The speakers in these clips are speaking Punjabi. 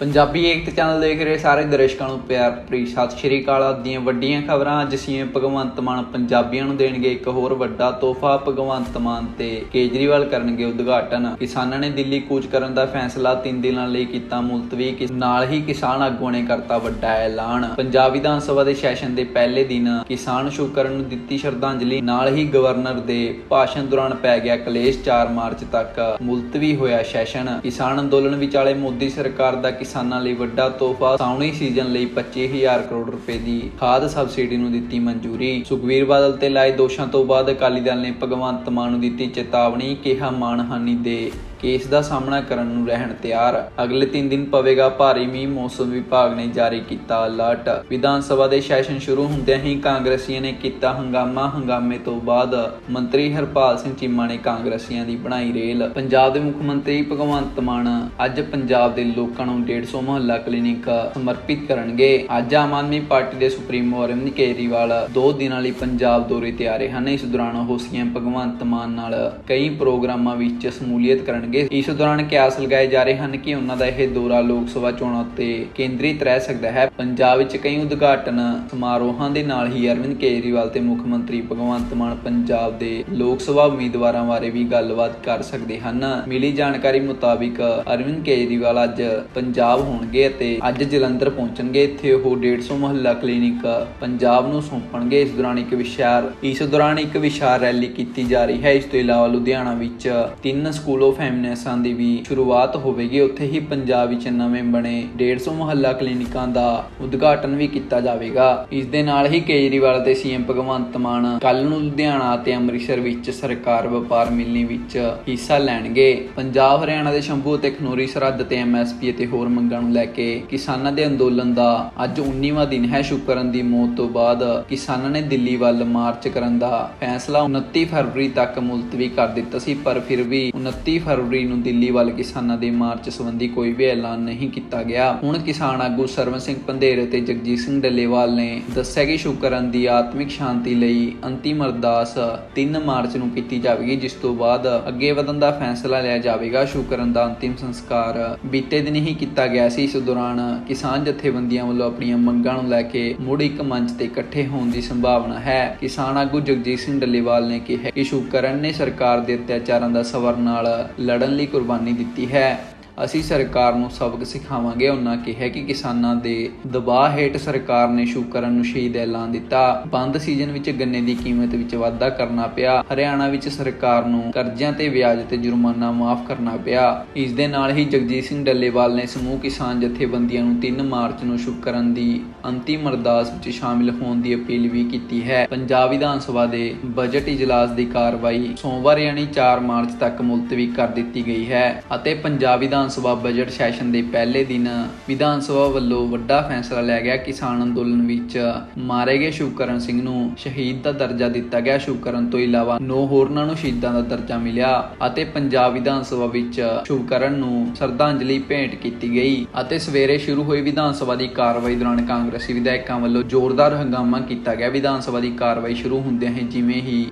ਪੰਜਾਬੀ ਏਕਤਾ ਚੈਨਲ ਦੇਖ ਰਹੇ ਸਾਰੇ ਦਰਸ਼ਕਾਂ ਨੂੰ ਪਿਆਰ ਭਰੀ ਸਤਿ ਸ਼੍ਰੀ ਅਕਾਲ। ਅੱਜ ਵੱਡੀਆਂ ਖਬਰਾਂ, ਅੱਜ ਸੀਐਮ ਭਗਵੰਤ ਮਾਨ ਪੰਜਾਬੀਆਂ ਨੂੰ ਦੇਣਗੇ ਇੱਕ ਹੋਰ ਵੱਡਾ ਤੋਹਫਾ। ਭਗਵੰਤ ਮਾਨ ਤੇ ਕੇਜਰੀਵਾਲ ਕਰਨਗੇ ਉਦਘਾਟਨ। ਕਿਸਾਨਾਂ ਨੇ ਦਿੱਲੀ ਕੂਚ ਕਰਨ ਦਾ ਫੈਸਲਾ 3 ਦਿਨਾਂ ਲਈ ਕੀਤਾ ਮੁਲਤਵੀ। ਨਾਲ ਹੀ ਕਿਸਾਨ ਆਗੂਆਂ ਨੇ ਕਰਤਾ ਵੱਡਾ ਐਲਾਨ। ਪੰਜਾਬ ਵਿਧਾਨ ਸਭਾ ਦੇ ਸੈਸ਼ਨ ਦੇ ਪਹਿਲੇ ਦਿਨ ਕਿਸਾਨ ਸ਼ੁਕਰਨ ਨੂੰ ਦਿੱਤੀ ਸ਼ਰਧਾਂਜਲੀ। ਨਾਲ ਹੀ ਗਵਰਨਰ ਦੇ ਭਾਸ਼ਣ ਦੌਰਾਨ ਪੈ ਗਿਆ ਕਲੇਸ਼ 4 ਮਾਰਚ ਤੱਕ ਮੁਲਤਵੀ ਹੋਇਆ ਸੈਸ਼ਨ। ਕਿਸਾਨ ਅੰਦੋਲਨ ਵਿਚਾਲੇ ਮੋਦੀ ਸਰਕਾਰ ਦਾ ਕਿਸਾਨਾਂ ਲਈ ਵੱਡਾ ਤੋਹਫਾ ਸਾਉਣੀ ਸੀਜ਼ਨ ਲਈ 25000 ਕਰੋੜ ਰੁਪਏ ਦੀ ਖਾਦ ਸਬਸਿਡੀ ਨੂੰ ਦਿੱਤੀ ਮਨਜ਼ੂਰੀ। ਸੁਖਵੀਰ ਬਾਦਲ ਤੇ ਲਾਏ ਦੋਸ਼ਾਂ ਤੋਂ ਬਾਅਦ ਅਕਾਲੀ ਦਲ ਨੇ ਭਗਵੰਤ ਮਾਨ ਨੂੰ ਦਿੱਤੀ ਚੇਤਾਵਨੀ, ਕਿਹਾ ਮਾਨਹਾਨੀ ਦੇ ਕੇਸ ਦਾ ਸਾਹਮਣਾ ਕਰਨ ਨੂੰ ਰਹਿਣ ਤਿਆਰ। ਅਗਲੇ 3 ਦਿਨ ਪਵੇਗਾ ਭਾਰੀ ਮੀਂਹ, ਮੌਸਮ ਵਿਭਾਗ ਨੇ ਜਾਰੀ ਕੀਤਾ ਅਲਰਟ। ਵਿਧਾਨ ਸਭਾ ਦੇ ਸੈਸ਼ਨ ਸ਼ੁਰੂ ਹੁੰਦਿਆਂ ਹੀ ਕਾਂਗਰਸੀਆਂ ਨੇ ਕੀਤਾ ਹੰਗਾਮਾ। ਹੰਗਾਮੇ ਤੋਂ ਬਾਅਦ ਮੰਤਰੀ ਹਰਪਾਲ ਸਿੰਘ ਚੀਮਾ ਨੇ ਕਾਂਗਰਸੀਆਂ ਦੀ ਬਣਾਈ ਰੇਲ। ਪੰਜਾਬ ਦੇ ਮੁੱਖ ਮੰਤਰੀ ਭਗਵੰਤ ਮਾਨ ਅੱਜ ਪੰਜਾਬ ਦੇ ਲੋਕਾਂ ਨੂੰ 150 ਮੁਹੱਲਾ ਕਲੀਨਿਕ ਸਮਰਪਿਤ ਕਰਨਗੇ। ਅੱਜ ਆਮ ਆਦਮੀ ਪਾਰਟੀ ਦੇ ਸੁਪਰੀਮੋ ਅਰਵਿੰਦ ਕੇਜਰੀਵਾਲ ਦੋ ਦਿਨਾਂ ਲਈ ਪੰਜਾਬ ਦੌਰੇ ਤੇ ਆ ਰਹੇ ਹਨ। ਇਸ ਦੌਰਾਨ ਉਹ ਸੀਐਮ ਭਗਵੰਤ ਮਾਨ ਨਾਲ ਕਈ ਪ੍ਰੋਗਰਾਮਾਂ ਵਿੱਚ ਸ਼ਮੂਲੀਅਤ ਕਰਨਗੇ। ਇਸ ਦੌਰਾਨ ਕਿਆਸ ਲਗਾਏ ਜਾ ਰਹੇ ਹਨ ਕਿ ਉਹਨਾਂ ਦਾ ਇਹ ਦੌਰਾ ਲੋਕ ਸਭਾ ਚੋਣਾਂ ਉੱਤੇ ਕੇਂਦਰਿਤ ਰਹਿ ਸਕਦਾ ਹੈ। ਪੰਜਾਬ ਵਿੱਚ ਕਈ ਉਦਘਾਟਨ ਸਮਾਰੋਹਾਂ ਦੇ ਨਾਲ ਹੀ ਅਰਵਿੰਦ ਕੇਜਰੀਵਾਲ ਤੇ ਮੁੱਖ ਮੰਤਰੀ ਭਗਵੰਤ ਮਾਨ ਪੰਜਾਬ ਦੇ ਲੋਕ ਸਭਾ ਉਮੀਦਵਾਰਾਂ ਬਾਰੇ ਵੀ ਗੱਲਬਾਤ ਕਰ ਸਕਦੇ ਹਨ। ਮਿਲੀ ਜਾਣਕਾਰੀ ਮੁਤਾਬਿਕ ਅਰਵਿੰਦ ਕੇਜਰੀਵਾਲ ਅੱਜ ਪੰਜਾਬ ਹੋਣਗੇ ਅਤੇ ਅੱਜ ਜਲੰਧਰ ਪਹੁੰਚਣਗੇ। ਇੱਥੇ ਉਹ 150 ਮੁਹੱਲਾ ਕਲੀਨਿਕ ਪੰਜਾਬ ਨੂੰ ਸੌਂਪਣਗੇ। ਇਸ ਦੌਰਾਨ ਇੱਕ ਵਿਸ਼ਾਲ ਇਸ ਦੌਰਾਨ ਇੱਕ ਵਿਸ਼ਾਲ ਰੈਲੀ ਕੀਤੀ ਜਾ ਰਹੀ ਹੈ। ਇਸ ਤੋਂ ਇਲਾਵਾ ਲੁਧਿਆਣਾ ਵਿੱਚ ਤਿੰਨ ਸਕੂਲ ਆਫ ਫੈਮਿਨੈਸਾਂ ਦੀ ਵੀ ਸ਼ੁਰੂਆਤ ਹੋਵੇਗੀ। ਉੱਥੇ ਹੀ ਪੰਜਾਬ ਵਿੱਚ ਨਵੇਂ ਬਣੇ 150 ਮੁਹੱਲਾ ਕਲੀਨਿਕਾਂ ਦਾ ਉਦਘਾਟਨ ਵੀ ਕੀਤਾ ਜਾਵੇਗਾ। ਇਸ ਦੇ ਨਾਲ ਹੀ ਕੇਜਰੀਵਾਲ ਤੇ ਸੀਐਮ ਭਗਵੰਤ ਮਾਨ ਕੱਲ ਨੂੰ ਲੁਧਿਆਣਾ ਅਤੇ ਅੰਮ੍ਰਿਤਸਰ ਵਿੱਚ ਸਰਕਾਰ ਵਪਾਰ ਮਿਲਣੀ ਵਿੱਚ ਹਿੱਸਾ ਲੈਣਗੇ। ਪੰਜਾਬ, ਹਰਿਆਣਾ ਦੇ ਸ਼ੰਭੂ ਅਤੇ ਖਨੋਰੀ ਸਰਹੱਦ ਤੇ ਐਮਐਸਪੀ ਅਤੇ ਹੋਰ ਮੰਗਾਂ ਨੂੰ ਲੈ ਕੇ ਕਿਸਾਨਾਂ ਦੇ ਅੰਦੋਲਨ ਦਾ ਅੱਜ 19ਵਾਂ ਦਿਨ ਹੈ। ਸ਼ੁਕਰਨ ਦੀ ਮੌਤ ਤੋਂ ਬਾਅਦ ਕਿਸਾਨਾਂ ਨੇ ਦਿੱਲੀ ਵੱਲ ਮਾਰਚ ਕਰਨ ਦਾ ਫੈਸਲਾ। 29 ਫਰਵਰੀ ਤੱਕ ਮੁਲਤਵੀ ਕਰ ਦਿੱਤਾ ਸੀ, ਪਰ ਫਿਰ ਵੀ 29 ਫਰਵਰੀ ਨੂੰ ਦਿੱਲੀ ਵੱਲ ਕਿਸਾਨਾਂ ਦੇ ਮਾਰਚ ਸੰਬੰਧੀ ਕੋਈ ਵੀ ਐਲਾਨ ਨਹੀਂ ਕੀਤਾ ਗਿਆ। ਹੁਣ ਕਿਸਾਨ ਆਗੂ ਸਰਵਨ ਸਿੰਘ ਪੰਧੇਰ ਅਤੇ ਜਗਜੀਤ ਸਿੰਘ ਡੱਲੇਵਾਲ ਨੇ ਦੱਸਿਆ ਕਿ ਸ਼ੁਕਰਨ ਦੀ ਆਤਮਿਕ ਸ਼ਾਂਤੀ ਲਈ ਅੰਤਿਮ ਅਰਦਾਸ 3 ਮਾਰਚ ਨੂੰ ਕੀਤੀ ਜਾਵੇਗੀ, ਜਿਸ ਤੋਂ ਬਾਅਦ ਅੱਗੇ ਵਧਣ ਦਾ ਫੈਸਲਾ ਲਿਆ ਜਾਵੇਗਾ। ਸ਼ੁਕਰਨ ਦਾ ਅੰਤਿਮ ਸੰਸਕਾਰ ਬੀਤੇ ਦਿਨ ਹੀ ਕੀਤਾ ਗਿਆ ਸੀ। ਇਸ ਦੌਰਾਨ ਕਿਸਾਨ ਜਥੇਬੰਦੀਆਂ ਵੱਲੋਂ ਆਪਣੀਆਂ ਮੰਗਾਂ ਨੂੰ ਲੈ ਕੇ ਮੁੜ ਇੱਕ ਮੰਚ ਤੇ ਇਕੱਠੇ ਹੋਣ ਦੀ ਸੰਭਾਵਨਾ ਹੈ। ਕਿਸਾਨ ਆਗੂ ਜਗਜੀਤ ਸਿੰਘ ਡੱਲੇਵਾਲ ਨੇ ਕਿਹਾ ਕਿ ਸ਼ੁਕਰਨ ਨੇ ਸਰਕਾਰ ਦੇ ਅਤਿਆਚਾਰਾਂ ਦਾ ਸਵਰ ਨਾਲ ਲੜ ਲੜਨ ਲਈ ਕੁਰਬਾਨੀ ਦਿੱਤੀ ਹੈ। ਅਸੀਂ ਸਰਕਾਰ ਨੂੰ ਸਬਕ ਸਿਖਾਵਾਂਗੇ। ਉਹਨਾਂ ਕਿਹਾ ਕਿ ਕਿਸਾਨਾਂ ਦੇ ਦਬਾਅ ਹੇਠ ਸਰਕਾਰ ਨੇ ਸ਼ੁਕਰਨ ਨੂੰ ਸ਼ਹੀਦ ਐਲਾਨ ਦਿੱਤਾ। ਬੰਦ ਸੀਜ਼ਨ ਵਿੱਚ ਗੰਨੇ ਦੀ ਕੀਮਤ ਵਿੱਚ ਵਾਧਾ ਕਰਨਾ ਪਿਆ। ਹਰਿਆਣਾ ਵਿੱਚ ਸਰਕਾਰ ਨੂੰ ਕਰਜ਼ਿਆਂ ਤੇ ਵਿਆਜ ਤੇ ਜੁਰਮਾਨਾ ਮਾਫ ਕਰਨਾ ਪਿਆ। ਇਸ ਦੇ ਨਾਲ ਹੀ ਜਗਜੀਤ ਸਿੰਘ ਡੱਲੇਵਾਲ ਨੇ ਸਮੂਹ ਕਿਸਾਨ ਜਥੇਬੰਦੀਆਂ ਨੂੰ 3 ਮਾਰਚ ਨੂੰ ਸ਼ੁਕਰਨ ਦੀ ਅੰਤਿਮ ਅਰਦਾਸ ਵਿੱਚ ਸ਼ਾਮਿਲ ਹੋਣ ਦੀ ਅਪੀਲ ਵੀ ਕੀਤੀ ਹੈ। ਪੰਜਾਬ ਵਿਧਾਨ ਸਭਾ ਦੇ ਬਜਟ ਇਜਲਾਸ ਦੀ ਕਾਰਵਾਈ ਸੋਮਵਾਰ ਯਾਨੀ 4 ਮਾਰਚ ਤੱਕ ਮੁਲਤਵੀ ਕਰ ਦਿੱਤੀ ਗਈ ਹੈ ਅਤੇ ਪੰਜਾਬ ਵਿਧਾਨ ਸਭਾ ਬਜਟ ਸੈਸ਼ਨ ਦੇ ਪਹਿਲੇ ਦਿਨ ਵਿਧਾਨ ਸਭਾ ਵੱਲੋਂ ਵੱਡਾ ਫੈਸਲਾ ਲਿਆ ਗਿਆ। ਕਿਸਾਨ ਅੰਦੋਲਨ ਵਿੱਚ ਮਾਰੇ ਗਏ ਸ਼ੁਕਰਨ ਸਿੰਘ ਨੂੰ ਸ਼ਹੀਦ ਦਾ ਦਰਜਾ ਦਿੱਤਾ ਗਿਆ। ਸ਼ੁਕਰਨ ਤੋਂ ਇਲਾਵਾ 9 ਹੋਰਨਾਂ ਨੂੰ ਸ਼ਹੀਦਾਂ ਦਾ ਦਰਜਾ ਮਿਲਿਆ ਅਤੇ ਪੰਜਾਬ ਵਿਧਾਨ ਸਭਾ ਵਿੱਚ ਸ਼ੁਕਰਨ ਨੂੰ ਸ਼ਰਧਾਂਜਲੀ ਭੇਂਟ ਕੀਤੀ ਗਈ ਅਤੇ ਸਵੇਰੇ ਸ਼ੁਰੂ ਹੋਈ ਵਿਧਾਨ ਸਭਾ ਦੀ ਕਾਰਵਾਈ ਦੌਰਾਨ ਕਾਂਗਰਸੀ ਵਿਧਾਇਕਾਂ ਵੱਲੋਂ ਜ਼ੋਰਦਾਰ ਹੰਗਾਮਾ ਕੀਤਾ ਗਿਆ। ਵਿਧਾਨ ਸਭਾ ਦੀ ਕਾਰਵਾਈ ਸ਼ੁਰੂ ਹੁੰਦਿਆਂ ਹੀ ਜਿਵੇਂ ਹੀ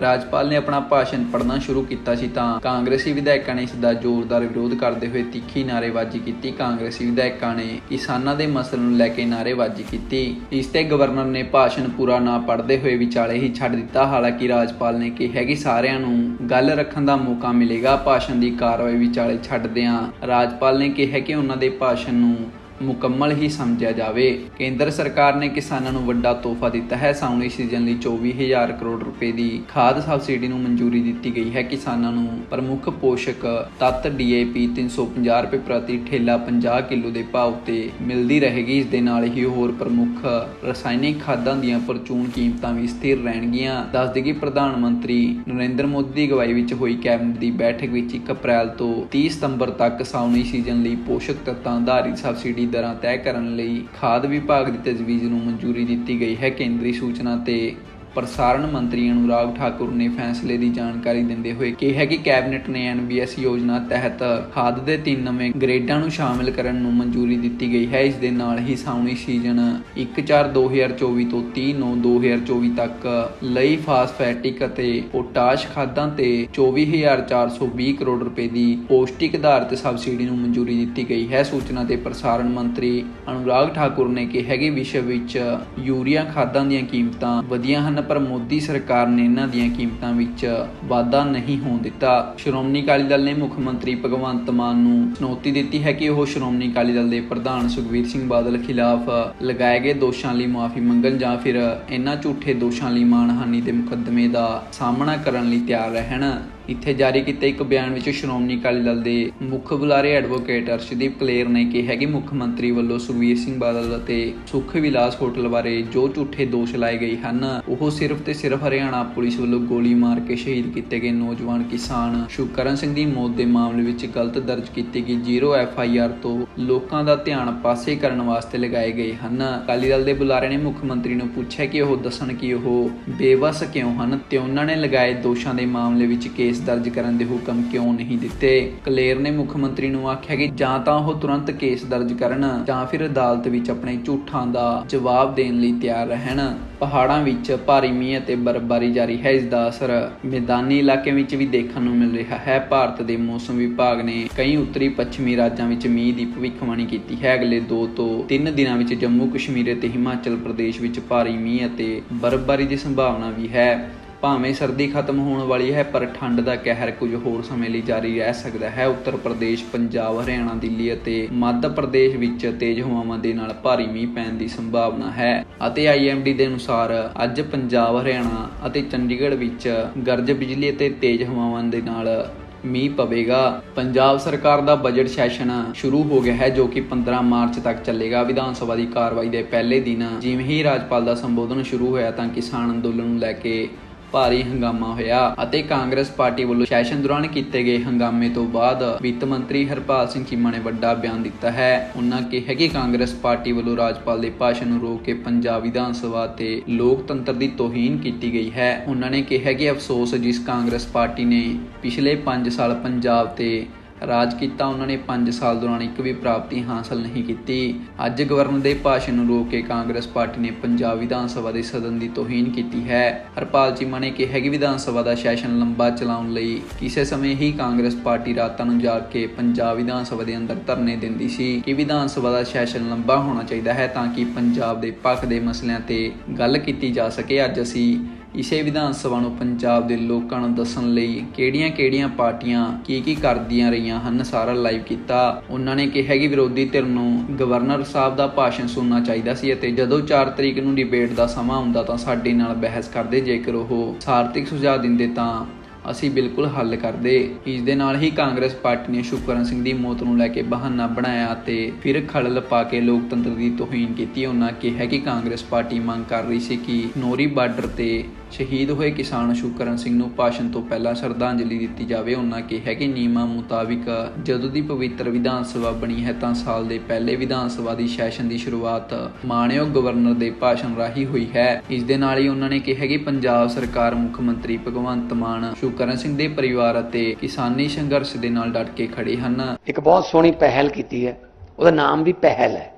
ਰਾਜਪਾਲ ਨੇ ਆਪਣਾ ਭਾਸ਼ਣ ਪੜ੍ਹਨਾ ਸ਼ੁਰੂ ਕੀਤਾ ਸੀ ਤਾਂ ਕਾਂਗਰਸੀ ਵਿਧਾਇਕਾਂ ਨੇ ਇਸ ਦਾ ਜ਼ੋਰਦਾਰ ਵਿਰੋਧ ਕਰਦੇ ਹੋਏ ਤਿੱਖੀ ਨਾਅਰੇਬਾਜ਼ੀ ਕੀਤੀ। ਕਾਂਗਰਸੀ ਵਿਧਾਇਕਾਂ ਨੇ ਕਿਸਾਨਾਂ ਦੇ ਮਸਲੇ ਨੂੰ ਲੈ ਕੇ ਨਾਅਰੇਬਾਜ਼ੀ ਕੀਤੀ। ਇਸ ਤੇ ਗਵਰਨਰ ਨੇ ਭਾਸ਼ਣ ਪੂਰਾ ਨਾ ਪੜਦੇ ਹੋਏ ਵਿਚਾਲੇ ਹੀ ਛੱਡ ਦਿੱਤਾ। ਹਾਲਾਂਕਿ ਰਾਜਪਾਲ ਨੇ ਕਿਹਾ ਕਿ ਸਾਰਿਆਂ ਨੂੰ ਗੱਲ ਰੱਖਣ ਦਾ ਮੌਕਾ ਮਿਲੇਗਾ। ਭਾਸ਼ਣ ਦੀ ਕਾਰਵਾਈ ਵਿਚਾਲੇ ਛੱਡਦਿਆਂ ਰਾਜਪਾਲ ਨੇ ਕਿਹਾ ਕਿ ਉਹਨਾਂ ਦੇ ਭਾਸ਼ਣ ਨੂੰ ਮੁਕੰਮਲ ਹੀ ਸਮਝਿਆ ਜਾਵੇ। ਕੇਂਦਰ ਸਰਕਾਰ ਨੇ ਕਿਸਾਨਾਂ ਨੂੰ ਵੱਡਾ ਤੋਹਫਾ ਦਿੱਤਾ ਹੈ। ਸਾਉਣੀ ਸੀਜ਼ਨ ਲਈ 24000 ਕਰੋੜ ਰੁਪਏ ਦੀ ਖਾਦ ਸਬਸਿਡੀ ਨੂੰ ਮਨਜ਼ੂਰੀ ਦਿੱਤੀ ਗਈ ਹੈ। ਕਿਸਾਨਾਂ ਨੂੰ ਪ੍ਰਮੁੱਖ ਪੋਸ਼ਕ ਤੱਤ ਡੀਏਪੀ 350 ਰੁਪਏ ਪ੍ਰਤੀ ਠੇਲਾ 50 ਕਿਲੋ ਦੇ ਭਾਅ ਉੱਤੇ ਮਿਲਦੀ ਰਹੇਗੀ। ਇਸ ਦੇ ਨਾਲ ਹੀ ਹੋਰ ਪ੍ਰਮੁੱਖ ਰਸਾਇਣਿਕ ਖਾਦਾਂ ਦੀਆਂ ਪ੍ਰਚੂਨ ਕੀਮਤਾਂ ਵੀ ਸਥਿਰ ਰਹਿਣਗੀਆਂ। ਦੱਸ ਦੇਗੀ ਪ੍ਰਧਾਨ ਮੰਤਰੀ ਨਰਿੰਦਰ ਮੋਦੀ ਦੀ ਅਗਵਾਈ ਵਿੱਚ ਹੋਈ ਕੈਬਨਿਟ ਦੀ ਬੈਠਕ ਵਿੱਚ 1 ਅਪ੍ਰੈਲ ਤੋਂ 30 ਸਤੰਬਰ ਤੱਕ ਸਾਉਣੀ ਸੀਜ਼ਨ ਲਈ ਪੋਸ਼ਕ ਤੱਤਾਂ ਆਧਾਰਿਤ ਸਬਸਿਡੀ ਦਰਾਂ ਤੈਅ ਕਰਨ ਲਈ ਖਾਦ ਵਿਭਾਗ ਦੀ ਤਜਵੀਜ਼ ਨੂੰ ਮਨਜ਼ੂਰੀ ਦਿੱਤੀ ਗਈ ਹੈ। ਕੇਂਦਰੀ ਸੂਚਨਾ ਤੇ ਪ੍ਰਸਾਰਣ ਮੰਤਰੀ ਅਨੁਰਾਗ ਠਾਕੁਰ ਨੇ ਫੈਸਲੇ ਦੀ ਜਾਣਕਾਰੀ ਦਿੰਦੇ ਹੋਏ ਕਿਹਾ ਕਿ ਕੈਬਨਿਟ ਨੇ ਐਨਬੀਐਸ ਯੋਜਨਾ ਤਹਿਤ ਖਾਦ ਦੇ ਤਿੰਨ ਨਵੇਂ ਗ੍ਰੇਡਾਂ ਨੂੰ ਸ਼ਾਮਿਲ ਕਰਨ ਨੂੰ ਮਨਜ਼ੂਰੀ ਦਿੱਤੀ ਗਈ ਹੈ। ਇਸ ਦੇ ਨਾਲ ਹੀ ਸਾਉਣੀ ਸੀਜ਼ਨ 1/4/2024 ਤੋਂ 3/9/2024 ਤੱਕ ਲਈ ਫਾਸਫੈਟਿਕ ਅਤੇ ਪੋਟਾਸ਼ ਖਾਦਾਂ ਤੇ 24420 ਕਰੋੜ ਰੁਪਏ ਦੀ ਪੌਸ਼ਟਿਕ ਆਧਾਰਿਤ ਸਬਸਿਡੀ ਨੂੰ ਮਨਜ਼ੂਰੀ ਦਿੱਤੀ ਗਈ ਹੈ। ਸੂਚਨਾ ਤੇ ਪ੍ਰਸਾਰਣ ਮੰਤਰੀ ਅਨੁਰਾਗ ਠਾਕੁਰ ਨੇ ਕਿਹਾ ਕਿ ਵਿਸ਼ਵ ਵਿੱਚ ਯੂਰੀਆ ਖਾਦਾਂ ਦੀਆਂ ਕੀਮਤਾਂ ਵਧੀਆਂ ਹਨ ਪਰ ਮੋਦੀ ਸਰਕਾਰ ਨੇ ਇਹਨਾਂ ਦੀਆਂ ਕੀਮਤਾਂ ਵਿੱਚ ਵਾਧਾ ਨਹੀਂ ਹੋਣ ਦਿੱਤਾ। ਸ਼੍ਰੋਮਣੀ ਅਕਾਲੀ ਦਲ ਨੇ ਮੁੱਖ ਮੰਤਰੀ ਭਗਵੰਤ ਮਾਨ ਨੂੰ ਚੁਣੌਤੀ ਦਿੱਤੀ ਹੈ ਕਿ ਉਹ ਸ਼੍ਰੋਮਣੀ ਅਕਾਲੀ ਦਲ ਦੇ ਪ੍ਰਧਾਨ ਸੁਖਬੀਰ ਸਿੰਘ ਬਾਦਲ ਖਿਲਾਫ ਲਗਾਏ ਗਏ ਦੋਸ਼ਾਂ ਲਈ ਮਾਫੀ ਮੰਗਣ ਜਾਂ ਫਿਰ ਇਹਨਾਂ ਝੂਠੇ ਦੋਸ਼ਾਂ ਲਈ ਮਾਨਹਾਨੀ ਦੇ ਮੁਕੱਦਮੇ ਦਾ ਸਾਹਮਣਾ ਕਰਨ ਲਈ ਤਿਆਰ ਰਹਿਣ। ਇੱਥੇ ਜਾਰੀ ਕੀਤੇ ਇੱਕ ਬਿਆਨ ਵਿੱਚ ਸ਼੍ਰੋਮਣੀ ਅਕਾਲੀ ਦਲ ਦੇ ਮੁੱਖ ਬੁਲਾਰੇ ਐਡਵੋਕੇਟ ਅਰਸ਼ਦੀਪ ਕਲੇਰ ਨੇ ਕਿਹਾ ਕਿ ਮੁੱਖ ਮੰਤਰੀ ਵੱਲੋਂ ਸੁਖਬੀਰ ਸਿੰਘ ਬਾਦਲ ਅਤੇ ਸੁਖ ਵਿਲਾਸ ਹੋਟਲ ਬਾਰੇ ਜੋ ਝੂਠੇ ਦੋਸ਼ ਲਾਏ ਗਏ ਹਨ, ਉਹ ਸਿਰਫ ਤੇ ਸਿਰਫ ਹਰਿਆਣਾ ਪੁਲਿਸ ਵੱਲੋਂ ਗੋਲੀ ਮਾਰ ਕੇ ਸ਼ਹੀਦ ਕੀਤੇ ਗਏ ਨੌਜਵਾਨ ਕਿਸਾਨ ਸ਼ੁਕਰਨ ਸਿੰਘ ਦੀ ਮੌਤ ਦੇ ਮਾਮਲੇ ਵਿੱਚ ਗਲਤ ਦਰਜ ਕੀਤੀ ਗਈ ਜ਼ੀਰੋ ਐਫ ਆਈ ਆਰ ਤੋਂ ਲੋਕਾਂ ਦਾ ਧਿਆਨ ਪਾਸੇ ਕਰਨ ਵਾਸਤੇ ਲਗਾਏ ਗਏ ਹਨ। ਅਕਾਲੀ ਦਲ ਦੇ ਬੁਲਾਰੇ ਨੇ ਮੁੱਖ ਮੰਤਰੀ ਨੂੰ ਪੁੱਛਿਆ ਕਿ ਉਹ ਦੱਸਣ ਕਿ ਉਹ ਬੇਵਸ ਕਿਉਂ ਹਨ ਤੇ ਉਹਨਾਂ ਨੇ ਲਗਾਏ ਦੋਸ਼ਾਂ ਦੇ ਮਾਮਲੇ ਵਿੱਚ ਕੇਸ ਦਰਜ ਕਰਨ ਦੇ ਹੁਕਮ ਕਿਉਂ ਨਹੀਂ ਦਿੱਤੇ? ਕਲੇਰ ਨੇ ਮੁੱਖ ਮੰਤਰੀ ਨੂੰ ਆਖਿਆ ਕਿ ਜਾਂ ਤਾਂ ਉਹ ਤੁਰੰਤ ਕੇਸ ਦਰਜ ਕਰਨ ਜਾਂ ਫਿਰ ਅਦਾਲਤ ਵਿੱਚ ਆਪਣੇ ਝੂਠਾਂ ਦਾ ਜਵਾਬ ਦੇਣ ਲਈ ਤਿਆਰ ਰਹਿਣ। ਪਹਾੜਾਂ ਵਿੱਚ ਭਾਰੀ ਮੀਂਹ ਅਤੇ ਬਰਫ਼ਬਾਰੀ ਜਾਰੀ ਹੈ, ਇਸ ਦਾ ਅਸਰ ਮੈਦਾਨੀ ਇਲਾਕਿਆਂ ਵਿੱਚ ਵੀ ਦੇਖਣ ਨੂੰ ਮਿਲ ਰਿਹਾ ਹੈ। ਭਾਰਤ ਦੇ ਮੌਸਮ ਵਿਭਾਗ ਨੇ ਕਈ ਉੱਤਰੀ ਪੱਛਮੀ ਰਾਜਾਂ ਵਿੱਚ ਮੀਂਹ ਦੀ ਭਵਿੱਖਬਾਣੀ ਕੀਤੀ ਹੈ। ਅਗਲੇ 2 ਤੋਂ 3 ਦਿਨਾਂ ਵਿੱਚ ਜੰਮੂ ਕਸ਼ਮੀਰ ਅਤੇ ਹਿਮਾਚਲ ਪ੍ਰਦੇਸ਼ ਵਿੱਚ ਭਾਰੀ ਮੀਂਹ ਅਤੇ ਬਰਫ਼ਬਾਰੀ ਦੀ ਸੰਭਾਵਨਾ ਵੀ ਹੈ। ਭਾਵੇਂ ਸਰਦੀ ਖਤਮ ਹੋਣ ਵਾਲੀ ਹੈ, ਪਰ ਠੰਡ ਦਾ ਕਹਿਰ ਕੁਝ ਹੋਰ ਸਮੇਂ ਲਈ ਜਾਰੀ ਰਹਿ ਸਕਦਾ ਹੈ। ਉੱਤਰ ਪ੍ਰਦੇਸ਼, ਪੰਜਾਬ, ਹਰਿਆਣਾ, ਦਿੱਲੀ ਅਤੇ ਮੱਧ ਪ੍ਰਦੇਸ਼ ਵਿੱਚ ਤੇਜ਼ ਹਵਾਵਾਂ ਦੇ ਨਾਲ ਭਾਰੀ ਮੀਂਹ ਪੈਣ ਦੀ ਸੰਭਾਵਨਾ ਹੈ। ਅਤੇ ਆਈਐਮਡੀ ਦੇ ਅਨੁਸਾਰ ਅੱਜ ਪੰਜਾਬ, ਹਰਿਆਣਾ ਅਤੇ ਚੰਡੀਗੜ੍ਹ ਵਿੱਚ ਗਰਜ ਬਿਜਲੀ ਅਤੇ ਤੇਜ਼ ਹਵਾਵਾਂ ਦੇ ਨਾਲ ਮੀਂਹ ਪਵੇਗਾ। ਪੰਜਾਬ ਸਰਕਾਰ ਦਾ ਬਜਟ ਸੈਸ਼ਨ ਸ਼ੁਰੂ ਹੋ ਗਿਆ ਹੈ, ਜੋ ਕਿ 15 ਮਾਰਚ ਤੱਕ ਚੱਲੇਗਾ। ਵਿਧਾਨ ਸਭਾ ਦੀ ਕਾਰਵਾਈ ਦੇ ਪਹਿਲੇ ਦਿਨ ਜਿਵੇਂ ਹੀ ਰਾਜਪਾਲ ਦਾ ਸੰਬੋਧਨ ਸ਼ੁਰੂ ਹੋਇਆ ਤਾਂ ਕਿਸਾਨ ਅੰਦੋਲਨ ਨੂੰ ਲੈ ਕੇ ਭਾਰੀ ਹੰਗਾਮਾ ਹੋਇਆ ਅਤੇ ਕਾਂਗਰਸ ਪਾਰਟੀ ਵੱਲੋਂ ਸੈਸ਼ਨ ਦੌਰਾਨ ਕੀਤੇ ਗਏ ਹੰਗਾਮੇ ਤੋਂ ਬਾਅਦ ਵਿੱਤ ਮੰਤਰੀ ਹਰਪਾਲ ਸਿੰਘ ਚੀਮਾ ਨੇ ਵੱਡਾ ਬਿਆਨ ਦਿੱਤਾ ਹੈ। ਉਹਨਾਂ ਕਿਹਾ ਕਿ ਕਾਂਗਰਸ ਪਾਰਟੀ ਵੱਲੋਂ ਰਾਜਪਾਲ ਦੇ ਭਾਸ਼ਣ ਨੂੰ ਰੋਕ ਕੇ ਪੰਜਾਬ ਵਿਧਾਨ ਸਭਾ ਤੇ ਲੋਕਤੰਤਰ ਦੀ ਤੋਹੀਨ ਕੀਤੀ ਗਈ ਹੈ। ਉਹਨਾਂ ਨੇ ਕਿਹਾ ਕਿ ਅਫਸੋਸ ਜਿਸ ਕਾਂਗਰਸ ਪਾਰਟੀ ਨੇ ਪਿਛਲੇ 5 ਸਾਲ ਪੰਜਾਬ ਤੇ ਰਾਜ ਕੀਤਾ, ਉਹਨਾਂ ਨੇ 5 ਸਾਲ ਦੌਰਾਨ ਇੱਕ ਵੀ ਪ੍ਰਾਪਤੀ ਹਾਸਲ ਨਹੀਂ ਕੀਤੀ। ਅੱਜ ਗਵਰਨਰ ਦੇ ਭਾਸ਼ਣ ਨੂੰ ਰੋਕ ਕੇ ਕਾਂਗਰਸ ਪਾਰਟੀ ਨੇ ਪੰਜਾਬ ਵਿਧਾਨ ਸਭਾ ਦੇ ਸਦਨ ਦੀ ਤੋਹੀਨ ਕੀਤੀ ਹੈ। ਹਰਪਾਲ ਚੀਮਾ ਨੇ ਕਿਹਾ ਕਿ ਵਿਧਾਨ ਸਭਾ ਦਾ ਸੈਸ਼ਨ ਲੰਬਾ ਚਲਾਉਣ ਲਈ ਕਿਸੇ ਸਮੇਂ ਹੀ ਕਾਂਗਰਸ ਪਾਰਟੀ ਰਾਤਾਂ ਨੂੰ ਜਾਗ ਕੇ ਪੰਜਾਬ ਵਿਧਾਨ ਸਭਾ ਦੇ ਅੰਦਰ ਧਰਨੇ ਦਿੰਦੀ ਸੀ ਕਿ ਵਿਧਾਨ ਸਭਾ ਦਾ ਸੈਸ਼ਨ ਲੰਬਾ ਹੋਣਾ ਚਾਹੀਦਾ ਹੈ ਤਾਂ ਕਿ ਪੰਜਾਬ ਦੇ ਪੱਖ ਦੇ ਮਸਲਿਆਂ ਤੇ ਗੱਲ ਕੀਤੀ ਜਾ ਸਕੇ। ਅੱਜ ਅਸੀਂ ਇਸੇ ਵਿਧਾਨ ਸਭਾ ਨੂੰ ਪੰਜਾਬ ਦੇ ਲੋਕਾਂ ਨੂੰ ਦੱਸਣ ਲਈ ਕਿਹੜੀਆਂ-ਕਿਹੜੀਆਂ ਪਾਰਟੀਆਂ ਕੀ-ਕੀ ਕਰਦੀਆਂ ਰਹੀਆਂ ਹਨ ਸਾਰਾ ਲਾਈਵ ਕੀਤਾ। ਉਹਨਾਂ ਨੇ ਕਿਹਾ ਕਿ ਵਿਰੋਧੀ ਧਿਰ ਨੂੰ ਗਵਰਨਰ ਸਾਹਿਬ ਦਾ ਭਾਸ਼ਣ ਸੁਣਨਾ ਚਾਹੀਦਾ ਸੀ ਅਤੇ ਜਦੋਂ 4 ਤਰੀਕ ਨੂੰ ਡਿਬੇਟ ਦਾ ਸਮਾਂ ਹੁੰਦਾ ਤਾਂ ਸਾਡੇ ਨਾਲ ਬਹਿਸ ਕਰਦੇ। ਜੇਕਰ ਉਹ ਸਾਰਥਿਕ ਸੁਝਾਅ ਦਿੰਦੇ ਤਾਂ ਅਸੀਂ ਬਿਲਕੁਲ ਹੱਲ ਕਰਦੇ। ਇਸ ਦੇ ਨਾਲ ਹੀ ਕਾਂਗਰਸ ਪਾਰਟੀ ਨੇ ਸ਼ੁਕਰਨ ਸਿੰਘ ਦੀ ਮੌਤ ਨੂੰ ਲੈ ਕੇ ਬਹਾਨਾ ਬਣਾਇਆ ਤੇ ਫਿਰ ਖਲਲ ਪਾ ਕੇ ਲੋਕਤੰਤਰ ਦੀ ਤੋਹੀਨ ਕੀਤੀ। ਉਹਨਾਂ ਕਿਹਾ ਕਿ ਕਾਂਗਰਸ ਪਾਰਟੀ ਮੰਗ ਕਰ ਰਹੀ ਸੀ ਕਿ ਨੋਰੀ ਬਾਰਡਰ ਤੇ ਸ਼ਹੀਦ ਹੋਏ ਕਿਸਾਨ ਸ਼ੁਕਰਨ ਸਿੰਘ ਨੂੰ ਭਾਸ਼ਣ ਤੋਂ ਪਹਿਲਾਂ ਸ਼ਰਧਾਂਜਲੀ ਦਿੱਤੀ ਜਾਵੇ। ਉਹਨਾਂ ਕਿਹਾ ਕਿ ਨਿਯਮਾਂ ਮੁਤਾਬਿਕ ਜਦੋਂ ਦੀ ਪਵਿੱਤਰ ਵਿਧਾਨ ਸਭਾ ਬਣੀ ਹੈ ਤਾਂ ਸਾਲ ਦੇ ਪਹਿਲੇ ਵਿਧਾਨ ਸਭਾ ਦੀ ਸੈਸ਼ਨ ਦੀ ਸ਼ੁਰੂਆਤ ਮਾਣਯੋਗ ਗਵਰਨਰ ਦੇ ਭਾਸ਼ਣ ਰਾਹੀਂ ਹੋਈ ਹੈ। ਇਸ ਦੇ ਨਾਲ ਹੀ ਉਹਨਾਂ ਨੇ ਕਿਹਾ ਕਿ ਪੰਜਾਬ ਸਰਕਾਰ ਮੁੱਖ ਮੰਤਰੀ ਭਗਵੰਤ ਮਾਨ ਕਰਨ ਸਿੰਘ ਦੇ ਪਰਿਵਾਰ ਅਤੇ ਕਿਸਾਨੀ ਸੰਘਰਸ਼ ਦੇ ਨਾਲ ਡਟ ਕੇ ਖੜੇ ਹਨ। ਇੱਕ ਬਹੁਤ ਸੋਹਣੀ ਪਹਿਲ ਕੀਤੀ ਹੈ। ਉਹਦਾ ਨਾਮ ਵੀ ਪਹਿਲ ਹੈ।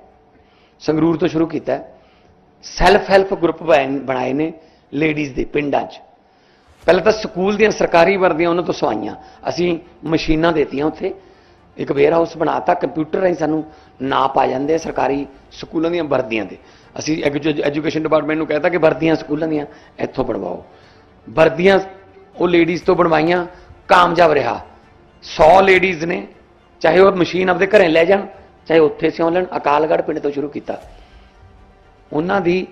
ਸੰਗਰੂਰ ਤੋਂ ਸ਼ੁਰੂ ਕੀਤਾ ਸੈਲਫ ਹੈਲਪ ਗਰੁੱਪ ਬਣਾਏ ਨੇ ਲੇਡੀਜ਼ ਦੇ ਪਿੰਡਾਂ 'ਚ। ਪਹਿਲਾਂ ਤਾਂ ਸਕੂਲ ਦੀਆਂ ਸਰਕਾਰੀ ਵਰਦੀਆਂ ਉਹਨਾਂ ਤੋਂ ਸਵਾਈਆਂ। ਅਸੀਂ ਮਸ਼ੀਨਾਂ ਦੇਤੀਆਂ ਉੱਥੇ। ਇੱਕ ਵੇਅਰ ਹਾਊਸ ਬਣਾਤਾ। ਕੰਪਿਊਟਰ ਰਾਹੀਂ ਸਾਨੂੰ ਨਾਪ ਆ ਜਾਂਦੇ ਸਰਕਾਰੀ ਸਕੂਲਾਂ ਦੀਆਂ ਵਰਦੀਆਂ ਦੇ। ਅਸੀਂ ਐਜੂਕੇਸ਼ਨ ਡਿਪਾਰਟਮੈਂਟ ਨੂੰ ਕਹਿਤਾ ਕਿ ਵਰਦੀਆਂ ਸਕੂਲਾਂ ਦੀਆਂ ਇੱਥੋਂ ਬਣਵਾਓ। ਵਰਦੀਆਂ ਉਹ ਲੇਡੀਜ਼ ਤੋਂ ਬਣਵਾਈਆਂ, ਕਾਮਯਾਬ ਰਿਹਾ। 100 ਲੇਡੀਜ਼ ਨੇ, ਚਾਹੇ ਉਹ ਮਸ਼ੀਨ ਆਪਦੇ ਘਰੇ ਲੈ ਜਾਣ, ਚਾਹੇ ਉੱਥੇ ਸਿਉਂ ਲੈਣ, ਅਕਾਲਗੜ੍ਹ ਪਿੰਡ ਤੋਂ ਸ਼ੁਰੂ ਕੀਤਾ। ਉਹਨਾਂ ਦੀ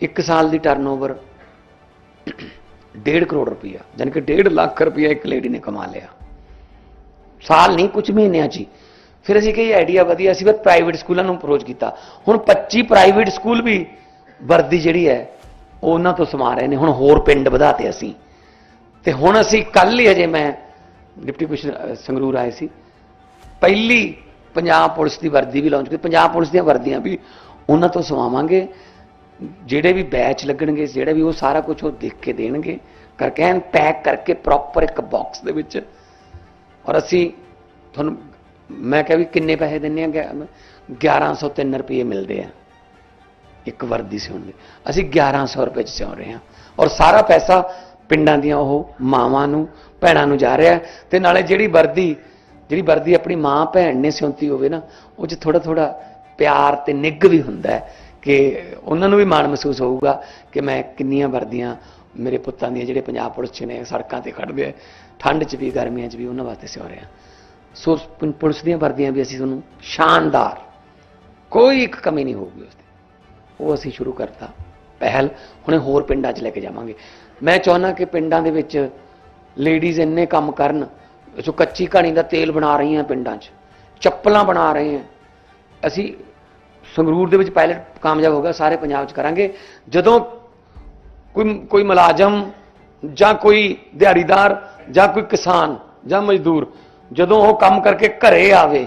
1 ਸਾਲ ਦੀ ਟਰਨਓਵਰ 1.5 ਕਰੋੜ ਰੁਪਈਆ, ਜਾਣੀ ਕਿ 1.5 ਲੱਖ ਰੁਪਈਆ ਇੱਕ ਲੇਡੀ ਨੇ ਕਮਾ ਲਿਆ। ਸਾਲ ਨਹੀਂ ਕੁਝ ਮਹੀਨਿਆਂ 'ਚ ਹੀ। ਫਿਰ ਅਸੀਂ ਕਹੀ ਆਈਡੀਆ ਵਧੀਆ ਸੀ ਫਿਰ ਪ੍ਰਾਈਵੇਟ ਸਕੂਲਾਂ ਨੂੰ ਅਪਰੋਚ ਕੀਤਾ। ਹੁਣ 25 ਪ੍ਰਾਈਵੇਟ ਸਕੂਲ ਵੀ ਵਰਦੀ ਜਿਹੜੀ ਹੈ, ਉਹ ਉਹਨਾਂ ਤੋਂ ਸਮਾ ਰਹੇ ਨੇ, ਹੁਣ ਹੋਰ ਪਿੰਡ ਵਧਾਤੇ ਅਸੀਂ। ਤੇ ਹੁਣ ਅਸੀਂ ਕੱਲ ਹੀ ਅਜੇ ਮੈਂ ਡਿਪਟੀ ਕਮਿਸ਼ਨਰ ਸੰਗਰੂਰ ਆਏ ਸੀ। ਪਹਿਲੀ ਪੰਜਾਬ ਪੁਲਿਸ ਦੀ ਵਰਦੀ ਵੀ ਲਾਂਚ ਕੀਤੀ। ਪੰਜਾਬ ਪੁਲਿਸ ਦੀਆਂ ਵਰਦੀਆਂ ਵੀ ਉਹਨਾਂ ਤੋਂ ਸਵਾਵਾਂਗੇ। ਜਿਹੜੇ ਵੀ ਬੈਚ ਲੱਗਣਗੇ, ਜਿਹੜੇ ਵੀ ਉਹ ਸਾਰਾ ਕੁਝ ਉਹ ਦੇਖ ਕੇ ਦੇਣਗੇ। ਕਰਕੇ ਐਨ ਪੈਕ ਕਰਕੇ ਪ੍ਰੋਪਰ ਇੱਕ ਬਾਕਸ ਦੇ ਵਿੱਚ। ਔਰ ਅਸੀਂ ਤੁਹਾਨੂੰ, ਮੈਂ ਕਿਹਾ ਵੀ ਕਿੰਨੇ ਪੈਸੇ ਦਿੰਨੇ ਆ? 1103 ਰੁਪਏ ਮਿਲਦੇ ਆ। ਇੱਕ ਵਰਦੀ ਸਿਉਣ ਦੇ। ਅਸੀਂ 1100 ਰੁਪਏ ਚ ਸਿਉਂ ਰਹੇ ਹਾਂ। ਔਰ ਸਾਰਾ ਪੈਸਾ ਪਿੰਡਾਂ ਦੀਆਂ ਉਹ ਮਾਵਾਂ ਨੂੰ, ਭੈਣਾਂ ਨੂੰ ਜਾ ਰਿਹਾ ਹੈ। ਤੇ ਨਾਲੇ ਜਿਹੜੀ ਵਰਦੀ ਜਿਹੜੀ ਵਰਦੀ ਆਪਣੀ ਮਾਂ, ਭੈਣ ਨੇ ਸਿਉਂਤੀ ਹੋਵੇ ਨਾ, ਉਹ ਚ ਥੋੜਾ ਥੋੜਾ ਪਿਆਰ ਤੇ ਨਿੱਘ ਵੀ ਹੁੰਦਾ ਕਿ ਉਹਨਾਂ ਨੂੰ ਵੀ ਮਾਣ ਮਹਿਸੂਸ ਹੋਊਗਾ ਕਿ ਮੈਂ ਕਿੰਨੀਆਂ ਵਰਦੀਆਂ ਮੇਰੇ ਪੁੱਤਾਂ ਦੀਆਂ, ਜਿਹੜੇ ਪੰਜਾਬ ਪੁਲਿਸ ਚ ਨੇ, ਸੜਕਾਂ ਤੇ ਖੜਦੇ ਆ ਠੰਡ ਚ ਵੀ, ਗਰਮੀਆਂ ਚ ਵੀ ਉਹਨਾਂ ਵਾਸਤੇ ਸਿਉ ਰਹੇ। ਹਾਂ ਸੋ ਪੁਲਿਸ ਦੀਆਂ ਵਰਦੀਆਂ ਵੀ ਅਸੀਂ ਤੁਹਾਨੂੰ ਸ਼ਾਨਦਾਰ, ਕੋਈ ਇੱਕ ਕਮੀ ਨਹੀਂ ਹੋਊਗੀ ਉਸ ਦੀ ਉਹ ਅਸੀਂ ਸ਼ੁਰੂ ਕਰਤਾ ਪਹਿਲ, ਹੁਣੇ ਹੋਰ ਪਿੰਡਾਂ 'ਚ ਲੈ ਕੇ ਜਾਵਾਂਗੇ। ਮੈਂ ਚਾਹੁੰਦਾ ਕਿ ਪਿੰਡਾਂ ਦੇ ਵਿੱਚ ਲੇਡੀਜ਼ ਇੰਨੇ ਕੰਮ ਕਰਨ, ਜੋ ਕੱਚੀ ਘਾਣੀ ਦਾ ਤੇਲ ਬਣਾ ਰਹੀਆਂ ਪਿੰਡਾਂ 'ਚ, ਚੱਪਲਾਂ ਬਣਾ ਰਹੇ ਆ ਅਸੀਂ ਸੰਗਰੂਰ ਦੇ ਵਿੱਚ ਪਾਇਲਟ ਕਾਮਯਾਬ ਹੋ ਗਿਆ, ਸਾਰੇ ਪੰਜਾਬ 'ਚ ਕਰਾਂਗੇ। ਜਦੋਂ ਕੋਈ ਕੋਈ ਮੁਲਾਜ਼ਮ ਜਾਂ ਕੋਈ ਦਿਹਾੜੀਦਾਰ ਜਾਂ ਕੋਈ ਕਿਸਾਨ ਜਾਂ ਮਜ਼ਦੂਰ ਜਦੋਂ ਉਹ ਕੰਮ ਕਰਕੇ ਘਰੇ ਆਵੇ,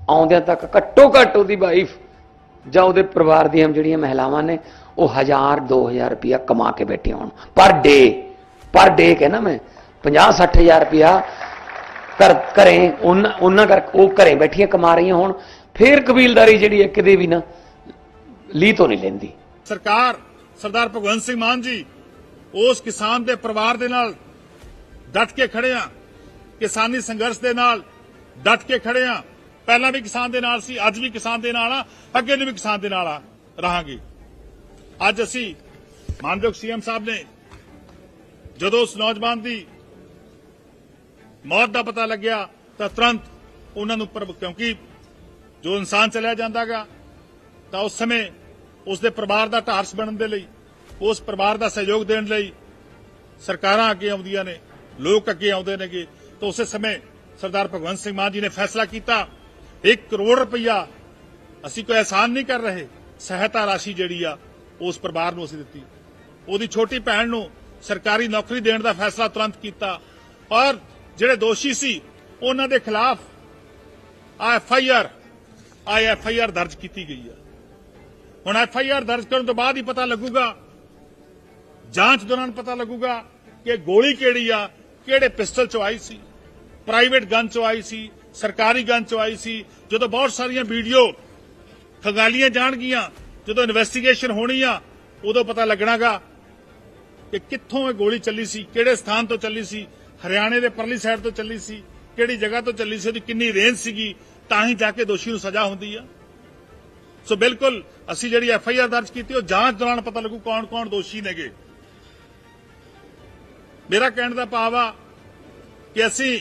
ਆਉਂਦਿਆਂ ਤੱਕ ਘੱਟੋ ਘੱਟ ਉਹਦੀ ਵਾਈਫ ਜਾਂ ਉਹਦੇ ਪਰਿਵਾਰ ਦੀਆਂ ਜਿਹੜੀਆਂ ਮਹਿਲਾਵਾਂ ਨੇ ਉਹ 1000 2000 ਰੁਪਇਆ ਕਮਾ ਕੇ ਬੈਠੀਆਂ ਹੋਣ। ਪਰ ਡੇ ਪਰ ਡੇ ਕਹਿੰਦਾ ਮੈਂ 50 60000 ਰੁਪਇਆ ਕਰ ਘਰੇ ਉਹਨਾਂ ਕਰ ਉਹ ਘਰੇ ਬੈਠੀਆਂ ਕਮਾ ਰਹੀਆਂ ਹੋਣ। ਫੇਰ ਕਬੀਲਦਾਰੀ ਜਿਹੜੀ ਹੈ ਕਿਤੇ ਵੀ ਨਾ, ਲੀ ਤੋਂ ਨਹੀਂ ਲੈਂਦੀ। ਸਰਕਾਰ, ਸਰਦਾਰ ਭਗਵੰਤ ਸਿੰਘ ਮਾਨ ਜੀ, ਉਸ ਕਿਸਾਨ ਦੇ ਪਰਿਵਾਰ ਦੇ ਨਾਲ ਡਟ ਕੇ ਖੜੇ ਆ। ਕਿਸਾਨੀ ਸੰਘਰਸ਼ ਦੇ ਨਾਲ ਡਟ ਕੇ ਖੜੇ ਆ। ਪਹਿਲਾਂ ਵੀ ਕਿਸਾਨ ਦੇ ਨਾਲ ਸੀ, ਅੱਜ ਵੀ ਕਿਸਾਨ ਦੇ ਨਾਲ ਆ, ਅੱਗੇ ਨੂੰ ਵੀ ਕਿਸਾਨ ਦੇ ਨਾਲ ਆ, ਰਹਾਂਗੇ। ਅੱਜ ਅਸੀਂ ਮਾਨਯੋਗ ਸੀਐਮ ਸਾਹਿਬ ਨੇ ਜਦੋਂ ਉਸ ਨੌਜਵਾਨ ਦੀ ਮੌਤ ਦਾ ਪਤਾ ਲੱਗਿਆ ਤਾਂ ਤੁਰੰਤ ਉਹਨਾਂ ਨੂੰ ਪਰ- ਕਿਉਂਕਿ ਜੋ ਇਨਸਾਨ ਚਲਿਆ ਜਾਂਦਾਗਾ ਤਾਂ ਉਸ ਸਮੇਂ ਉਸ ਦੇ ਪਰਿਵਾਰ ਦਾ ਢਾਰਸ ਬਣਨ ਦੇ ਲਈ, ਉਸ ਪਰਿਵਾਰ ਦਾ ਸਹਿਯੋਗ ਦੇਣ ਲਈ ਸਰਕਾਰਾਂ ਅੱਗੇ ਆਉਂਦੀਆਂ ਨੇ, ਲੋਕ ਅੱਗੇ ਆਉਂਦੇ ਨੇਗੇ, ਤਾਂ ਉਸੇ ਸਮੇਂ ਸਰਦਾਰ ਭਗਵੰਤ ਸਿੰਘ ਮਾਨ ਜੀ ਨੇ ਫੈਸਲਾ ਕੀਤਾ 1 ਕਰੋੜ ਰੁਪਈਆ ਅਸੀਂ ਕੋਈ ਅਹਿਸਾਨ ਨਹੀਂ ਕਰ ਰਹੇ, ਸਹਾਇਤਾ ਰਾਸ਼ੀ ਜਿਹੜੀ ਆ ਉਸ ਪਰਿਵਾਰ ਨੂੰ ਅਸੀਂ ਦਿੱਤੀ। ਉਹਦੀ ਛੋਟੀ ਭੈਣ ਨੂੰ ਸਰਕਾਰੀ ਨੌਕਰੀ ਦੇਣ ਦਾ ਫੈਸਲਾ ਤੁਰੰਤ ਕੀਤਾ। ਔਰ ਜਿਹੜੇ ਦੋਸ਼ੀ ਸੀ, ਉਹਨਾਂ ਦੇ ਖਿਲਾਫ ਐਫ ਆਈ ਆਰ, ਆ ਐਫ ਆਈ ਆਰ ਦਰਜ ਕੀਤੀ ਗਈ ਆ ਹੁਣ ਐਫ ਆਈ ਆਰ ਦਰਜ ਕਰਨ ਤੋਂ ਬਾਅਦ ਹੀ ਪਤਾ ਲੱਗੂਗਾ, ਜਾਂਚ ਦੌਰਾਨ ਪਤਾ ਲੱਗੂਗਾ ਕਿ ਗੋਲੀ ਕਿਹੜੀ ਆ, ਕਿਹੜੇ ਪਿਸਟਲ ਚੋਂ ਆਈ ਸੀ, ਪ੍ਰਾਈਵੇਟ ਗਨ ਚੋਂ ਆਈ ਸੀ, ਸਰਕਾਰੀ ਗਨ ਚੋਂ ਆਈ ਸੀ। ਜਦੋਂ ਬਹੁਤ ਸਾਰੀਆਂ ਵੀਡੀਓ ਖਗਾਲੀਆਂ ਜਾਣਗੀਆਂ ਜਦੋਂ ਇਨਵੈਸਟੀਗੇਸ਼ਨ ਹੋਣੀ ਆ, ਉਦੋਂ ਪਤਾ ਲੱਗਣਾਗਾ ਕਿ ਕਿੱਥੋਂ ਇਹ ਗੋਲੀ ਚੱਲੀ ਸੀ, ਕਿਹੜੇ ਸਥਾਨ ਤੋਂ ਚੱਲੀ ਸੀ, ਹਰਿਆਣੇ ਦੇ ਪਰਲੀ ਸਾਈਡ ਤੋਂ ਚੱਲੀ ਸੀ, ਕਿਹੜੀ ਜਗ੍ਹਾ ਤੋਂ ਚੱਲੀ ਸੀ, ਉਹਦੀ ਕਿੰਨੀ ਰੇਂਜ ਸੀਗੀ, ਤਾਂ ਹੀ ਜਾ ਕੇ ਦੋਸ਼ੀ ਨੂੰ ਸਜ਼ਾ ਹੁੰਦੀ ਆ। ਸੋ ਬਿਲਕੁਲ, ਅਸੀਂ ਜਿਹੜੀ ਐਫ ਆਈ ਆਰ ਦਰਜ ਕੀਤੀ, ਉਹ ਜਾਂਚ ਦੌਰਾਨ ਪਤਾ ਲੱਗੂ ਕੌਣ ਕੌਣ ਦੋਸ਼ੀ ਨੇਗੇ। ਮੇਰਾ ਕਹਿਣ ਦਾ ਭਾਵ ਆ ਕਿ ਅਸੀਂ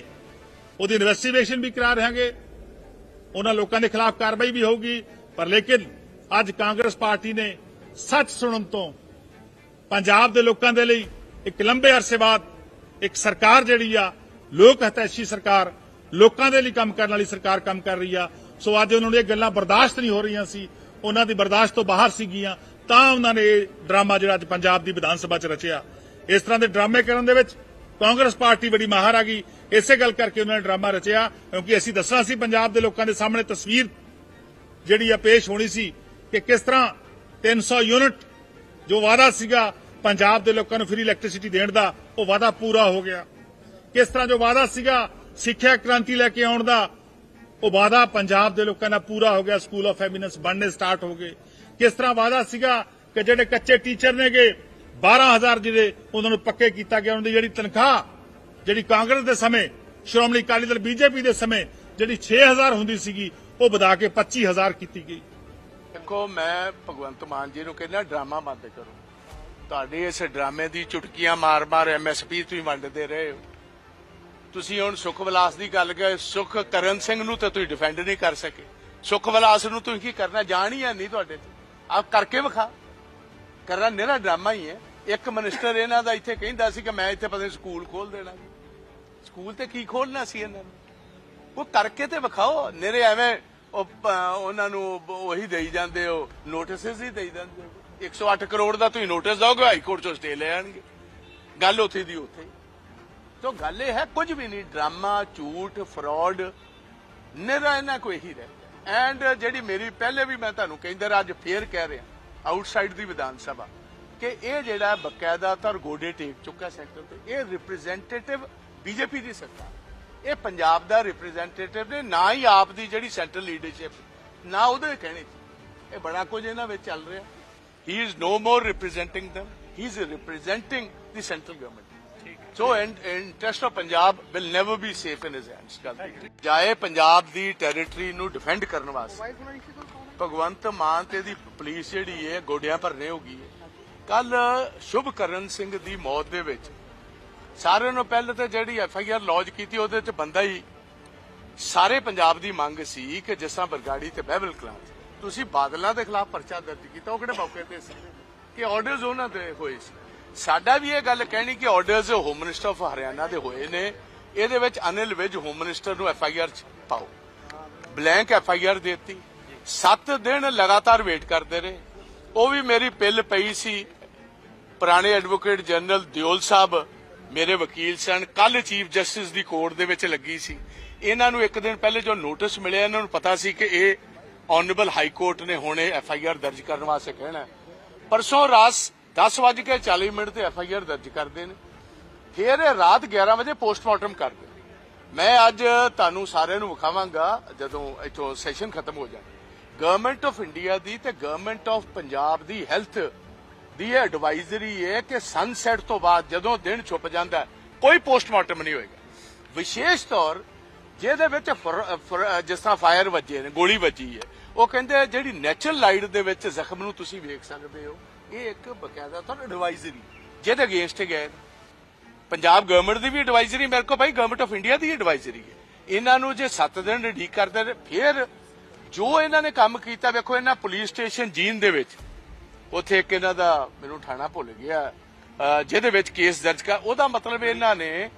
ਉਹਦੀ ਇਨਵੈਸਟੀਗੇਸ਼ਨ ਵੀ ਕਰਾ ਰਹਾਂਗੇ ਉਹਨਾਂ ਲੋਕਾਂ ਦੇ ਖਿਲਾਫ ਕਾਰਵਾਈ ਵੀ ਹੋਊਗੀ, ਪਰ ਲੇਕਿਨ ਅੱਜ ਕਾਂਗਰਸ ਪਾਰਟੀ ਨੇ ਸੱਚ ਸੁਣਨ ਤੋਂ ਪੰਜਾਬ ਦੇ ਲੋਕਾਂ ਦੇ ਲਈ ਇੱਕ ਲੰਬੇ ਅਰਸੇ ਬਾਅਦ ਇੱਕ ਸਰਕਾਰ ਜਿਹੜੀ ਆ, ਲੋਕ ਹਤੈਸ਼ੀ ਸਰਕਾਰ, ਲੋਕਾਂ ਦੇ ਲਈ ਕੰਮ ਕਰਨ ਵਾਲੀ ਸਰਕਾਰ ਕੰਮ ਕਰ ਰਹੀ ਆ। ਸੋ ਅੱਜ ਉਹਨਾਂ ਨੂੰ ਇਹ ਗੱਲਾਂ ਬਰਦਾਸ਼ਤ ਨਹੀਂ ਹੋ ਰਹੀਆਂ ਸੀ। ਉਹਨਾਂ ਦੀ ਬਰਦਾਸ਼ਤ ਤੋਂ ਬਾਹਰ ਸੀਗੀਆਂ। ਤਾਂ ਉਹਨਾਂ ਨੇ ਇਹ ਡਰਾਮਾ ਜਿਹੜਾ ਅੱਜ ਪੰਜਾਬ ਦੀ ਵਿਧਾਨ ਸਭਾ 'ਚ ਰਚਿਆ। ਇਸ ਤਰ੍ਹਾਂ ਦੇ ਡਰਾਮੇ ਕਰਨ ਦੇ ਵਿੱਚ ਕਾਂਗਰਸ ਪਾਰਟੀ ਬੜੀ ਮਾਹਰ ਆ ਗਈ। ਇਸੇ ਗੱਲ ਕਰਕੇ ਉਹਨਾਂ ਨੇ ਡਰਾਮਾ ਰਚਿਆ। ਕਿਉਂਕਿ ਅਸੀਂ ਦੱਸਣਾ ਸੀ, ਪੰਜਾਬ ਦੇ ਲੋਕਾਂ ਦੇ ਸਾਹਮਣੇ ਤਸਵੀਰ ਜਿਹੜੀ ਆ ਪੇਸ਼ ਹੋਣੀ ਸੀ ਕਿ ਕਿਸ ਤਰ੍ਹਾਂ 300 ਯੂਨਿਟ ਜੋ ਵਾਅਦਾ ਸੀਗਾ ਪੰਜਾਬ ਦੇ ਲੋਕਾਂ ਨੂੰ ਫ੍ਰੀ ਇਲੈਕਟ੍ਰਿਸਿਟੀ ਦੇਣ ਦਾ, ਉਹ ਵਾਅਦਾ ਪੂਰਾ ਹੋ ਗਿਆ। ਕਿਸ ਤਰ੍ਹਾਂ ਜੋ ਵਾਅਦਾ ਸੀਗਾ ਸਿੱਖਿਆ ਕ੍ਰਾਂਤੀ ਲੈ ਕੇ ਆਉਣ ਦਾ, ਉਹ ਵਾਅਦਾ ਪੰਜਾਬ ਦੇ ਲੋਕਾਂ ਦਾ ਪੂਰਾ ਹੋ ਗਿਆ ਸਕੂਲ ਆਫ ਐਮੀਨੈਂਸ ਬਣਨੇ ਸਟਾਰਟ ਹੋ ਗਏ। ਕਿਸ ਤਰ੍ਹਾਂ ਵਾਅਦਾ ਸੀਗਾ ਕਿ ਜਿਹੜੇ ਕੱਚੇ ਟੀਚਰ ਨੇਗੇ 12000 ਜਿਹੜੇ ਉਹਨਾਂ ਨੂੰ ਪੱਕੇ ਕੀਤਾ ਗਿਆ, ਉਹਨਾਂ ਦੀ ਜਿਹੜੀ ਤਨਖਾਹ, ਜਿਹੜੀ ਕਾਂਗਰਸ ਦੇ ਸਮੇਂ, ਸ਼੍ਰੋਮਣੀ ਅਕਾਲੀ ਦਲ ਬੀਜੇਪੀ ਦੇ ਸਮੇਂ, ਜਿਹੜੀ 6000 ਹੁੰਦੀ ਸੀਗੀ, ਉਹ ਵਧਾ ਕੇ 25000 ਕੀਤੀ ਗਈ। ਦੇਖੋ, ਮੈਂ ਭਗਵੰਤ ਮਾਨ ਜੀ ਨੂੰ ਕਹਿੰਦਾ, ਡਰਾਮਾ ਬੰਦ ਕਰੋ। ਤੁਹਾਡੇ ਇਸ ਡਰਾਮੇ ਦੀ ਚੁਟਕੀਆਂ ਮਾਰ-ਮਾਰ ਐਮਐਸਪੀ ਤੁਸੀਂ ਵੰਡਦੇ ਰਹੇ ਹੋ। ਤੁਸੀਂ ਹੁਣ ਸੁਖ ਦੀ ਗੱਲ ਕਰ ਸੁਖ ਕਰਨ ਸਿੰਘ ਨੂੰ ਤਾਂ ਤੁਸੀਂ ਡਿਫੈਂਡ ਨਹੀਂ ਕਰ ਸਕੇ। ਸੁਖ ਨੂੰ ਤੁਸੀਂ ਕੀ ਕਰਨਾ, ਜਾਣ ਹੀ ਹੈ ਨਹੀਂ ਤੁਹਾਡੇ ਤੇ। ਆਪ ਕਰਕੇ ਵਿਖਾ। ਕਰਨਾ ਨਿਹਰਾ ਡਰਾਮਾ ਹੀ ਹੈ। ਇੱਕ ਮਿਨਿਸਟਰ ਇਹਨਾਂ ਦਾ ਇੱਥੇ ਕਹਿੰਦਾ ਸੀ ਕਿ ਮੈਂ ਇੱਥੇ ਪਤਾ ਸਕੂਲ ਖੋਲ ਦੇਣਾ ਸਕੂਲ ਤੇ ਕੀ ਖੋਲਣਾ ਸੀ ਇਹਨਾਂ ਨੇ? ਉਹ ਕਰਕੇ ਤੇ ਵਿਖਾਓ, ਨਿਹਰੇ ਐਵੇਂ ਉਹ ਪ- ਉਹਨਾਂ ਨੂੰ ਉਹੀ ਦੇਈ ਜਾਂਦੇ ਹੋ ਨੋਟਿਸਸ ਹੀ ਦੇਈ ਜਾਂਦੇ ਹੋ। 108 ਕਰੋੜ ਦਾ ਤੁਸੀਂ ਨੋਟਿਸ ਦੋਗੇ ਹਾਈ ਕੋਰਟ ਚੋਂ ਸਟੇ ਲੈ ਆਣਗੇ। ਗੱਲ ਉੱਥੇ ਦੀ ਉੱਥੇ ਹੀ। ਤੋ ਗੱਲ ਇਹ ਹੈ ਕੁਝ ਵੀ ਨਹੀਂ ਡਰਾਮਾ ਝੂਠ ਫਰਾਡ ਨਿਹਰਾ ਇਹਨਾਂ ਕੋਈ ਹੀ। ਰਹਿ ਐਂਡ ਜਿਹੜੀ ਮੇਰੀ ਪਹਿਲੇ ਵੀ ਮੈਂ ਤੁਹਾਨੂੰ ਕਹਿੰਦਾ ਰਿਹਾ, ਅੱਜ ਫੇਰ ਕਹਿ ਰਿਹਾ ਆਊਟਸਾਈਡ ਦੀ ਵਿਧਾਨ ਸਭਾ ਕਿ ਇਹ ਜਿਹੜਾ ਬਕਾਇਦਾ ਤਰ ਗੋਡੇ ਟੇਕ ਚੁੱਕਾ ਸੈਕਟਰ ਤੇ ਇਹ ਰਿਪਰੈਜ਼ੈਂਟੇਟਿਵ ਬੀਜੇਪੀ ਦੀ ਸਰਕਾਰ ਇਹ ਪੰਜਾਬ ਦਾ ਰਿਪਰੈਜ਼ੈਂਟੇਟਿਵ ਨੇ ਨਾ ਹੀ ਆਪ ਦੀ ਜਿਹੜੀ ਸੈਂਟਰਲ ਲੀਡਰਸ਼ਿਪ ਨਾ ਉਹਦੇ ਕਹਿਣੇ। ਇਹ ਬੜਾ ਕੁਝ ਇਹਨਾਂ ਵਿੱਚ ਚੱਲ ਰਿਹਾ। He is no more representing them he is representing the central government so interest of Punjab will never be safe in his hands ਗੱਲ। ਜਾਏ ਪੰਜਾਬ ਦੀ ਟੈਰੀਟਰੀ ਨੂੰ ਡਿਫੈਂਡ ਕਰਨ ਵਾਸਤੇ। ਭਗਵੰਤ ਮਾਨ ਤੇ ਦੀ ਪੁਲਿਸ ਜਿਹੜੀ ਹੈ ਗੋਡਿਆਂ ਭਰਨੇ ਹੋ ਗਈ ਹੈ। ਕੱਲ ਸ਼ੁਭਕਰਨ ਸਿੰਘ ਦੀ ਮੌਤ ਦੇ ਵਿੱਚ ਸਾਰਿਆਂ ਨੂੰ ਪਹਿਲੇ ਤੇ ਜਿਹੜੀ ਐਫ ਆਈ ਆਰ ਲੌਜ ਕੀਤੀ, ਉਹਦੇ ਚ ਬੰਦਾ ਹੀ ਸਾਰੇ ਪੰਜਾਬ ਦੀ ਮੰਗ ਸੀ ਕਿ ਜਿਸਾਂ ਬਰਗਾੜੀ ਤੇ ਬਹਿਬਲ ਕਲਾਂ ਤੁਸੀਂ ਬਾਦਲਾਂ ਦੇ ਖਿਲਾਫ ਪਰਚਾ ਦਰਜ ਕੀਤਾ, ਉਹ ਕਿਹੜੇ ਮੌਕੇ ਤੇ ਸੀ? ਕਿ ਆਰਡਰਸ ਉਹਨਾਂ ਦੇ ਹੋਏ ਸੀ। ਸਾਡਾ ਵੀ ਇਹ ਗੱਲ ਕਹਿਣੀ ਕਿ orders home minister of Haryana ਦੇ ਹੋਏ ਨੇ। ਇਹਦੇ ਵਿੱਚ ਅਨਿਲ ਵਿਜ ਹੋਮ ਮਿਨਿਸਟਰ ਨੂੰ ਐਫ ਆਈ ਆਰ ਚ ਪਾਓ। ਬਲੈਂਕ ਐਫ ਆਈ ਆਰ ਦਿੱਤੀ। 7 ਦਿਨ ਲਗਾਤਾਰ ਵੇਟ ਕਰਦੇ ਰਹੇ। ਉਹ ਵੀ ਮੇਰੀ ਪਿੱਲ ਪਈ ਸੀ। ਪੁਰਾਣੇ ਐਡਵੋਕੇਟ ਜਨਰਲ ਦਿਓਲ ਸਾਹਿਬ ਮੇਰੇ ਵਕੀਲ ਸਨ ਕੱਲ ਚੀਫ ਜਸਟਿਸ ਦੀ ਕੋਰਟ ਦੇ ਵਿੱਚ ਲੱਗੀ ਸੀ। ਇਹਨਾਂ ਨੂੰ ਇੱਕ ਦਿਨ ਪਹਿਲੇ ਜੋ ਨੋਟਿਸ ਮਿਲਿਆ, ਇਹਨਾਂ ਨੂੰ ਪਤਾ ਸੀ ਕਿ ਇਹ ਆਨਰੇਬਲ ਹਾਈ ਕੋਰਟ ਨੇ ਹੁਣੇ ਐਫ ਆਈ ਆਰ ਦਰਜ ਕਰਨ ਵਾਸਤੇ ਕਹਿਣਾ ਪਰਸੋਂ ਰਾਤ 10:40 ਮਿੰਟ ਤੇ ਐਫ ਆਈ ਆਰ ਦਰਜ ਕਰਦੇ ਨੇ। ਫਿਰ ਇਹ ਰਾਤ 11 ਵਜੇ ਪੋਸਟਮਾਰਟਮ ਕਰਦੇ ਮੈਂ ਅੱਜ ਤੁਹਾਨੂੰ ਸਾਰਿਆਂ ਨੂੰ ਵਿਖਾਵਾਂਗਾ ਜਦੋਂ ਇਥੋਂ ਸੈਸ਼ਨ ਖਤਮ ਹੋ ਜਾਏ। ਗਵਰਨਮੈਂਟ ਆਫ ਇੰਡੀਆ ਦੀ ਤੇ ਗਵਰਨਮੈਂਟ ਆਫ ਪੰਜਾਬ ਦੀ ਹੈਲਥ ਦੀ ਇਹ ਐਡਵਾਈਜ਼ਰੀ ਹੈ ਕਿ ਸਨਸੈਟ ਤੋਂ ਬਾਅਦ ਜਦੋਂ ਦਿਨ ਛੁਪ ਜਾਂਦਾ ਕੋਈ ਪੋਸਟਮਾਰਟਮ ਨਹੀਂ ਹੋਏਗਾ। ਵਿਸ਼ੇਸ਼ ਤੌਰ ਜਿਹਦੇ ਵਿੱਚ ਜਿਸ ਤਰ੍ਹਾਂ ਫਾਇਰ ਵੱਜੇ ਨੇ, ਗੋਲੀ ਵੱਜੀ ਹੈ, ਉਹ ਕਹਿੰਦੇ ਜਿਹੜੀ ਨੈਚੁਰਲ ਲਾਈਟ ਦੇ ਵਿੱਚ ਜ਼ਖਮ ਨੂੰ ਤੁਸੀਂ ਵੇਖ ਸਕਦੇ ਹੋ, ਇਹ ਇੱਕ ਬਕਾਇਦਾ ਤੁਹਾਨੂੰ ਐਡਵਾਈਜ਼ਰੀ ਜਿਹਦੇ ਅਗੇਂਸਟ ਗਏ ਪੰਜਾਬ ਗਵਰਨਮੈਂਟ ਦੀ ਵੀ ਐਡਵਾਈਜ਼ਰੀ ਮੇਰੇ ਕੋਲ ਭਾਈ ਗਵਰਨਮੈਂਟ ਆਫ ਇੰਡੀਆ ਦੀ ਐਡਵਾਈਜ਼ਰੀ ਹੈ। ਇਹਨਾਂ ਨੂੰ ਜੇ 7 ਦਿਨ ਰੀਕ ਕਰਦੇ ਨੇ, ਫਿਰ ਜੋ ਇਹਨਾਂ ਨੇ ਕੰਮ ਕੀਤਾ, ਵੇਖੋ ਇਹਨਾਂ ਪੁਲਿਸ ਸਟੇਸ਼ਨ ਜੀਨ ਦੇ ਵਿੱਚ ਉੱਥੇ ਇੱਕ ਇਹਨਾਂ ਦਾ ਮੈਨੂੰ ਠਾਣਾ ਭੁੱਲ ਗਿਆ। ਜਿਹਦੇ ਵਿੱਚ ਕੇਸ ਦਰਜ ਕਰ ਉਹਦਾ ਮਤਲਬ ਇਹਨਾਂ ਨੇ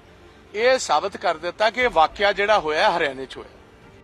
ਇਹ ਸਾਬਤ ਕਰ ਦਿੱਤਾ ਕਿ ਵਾਕਿਆ ਜਿਹੜਾ ਹੋਇਆ ਹਰਿਆਣੇ 'ਚ ਹੋਇਆ।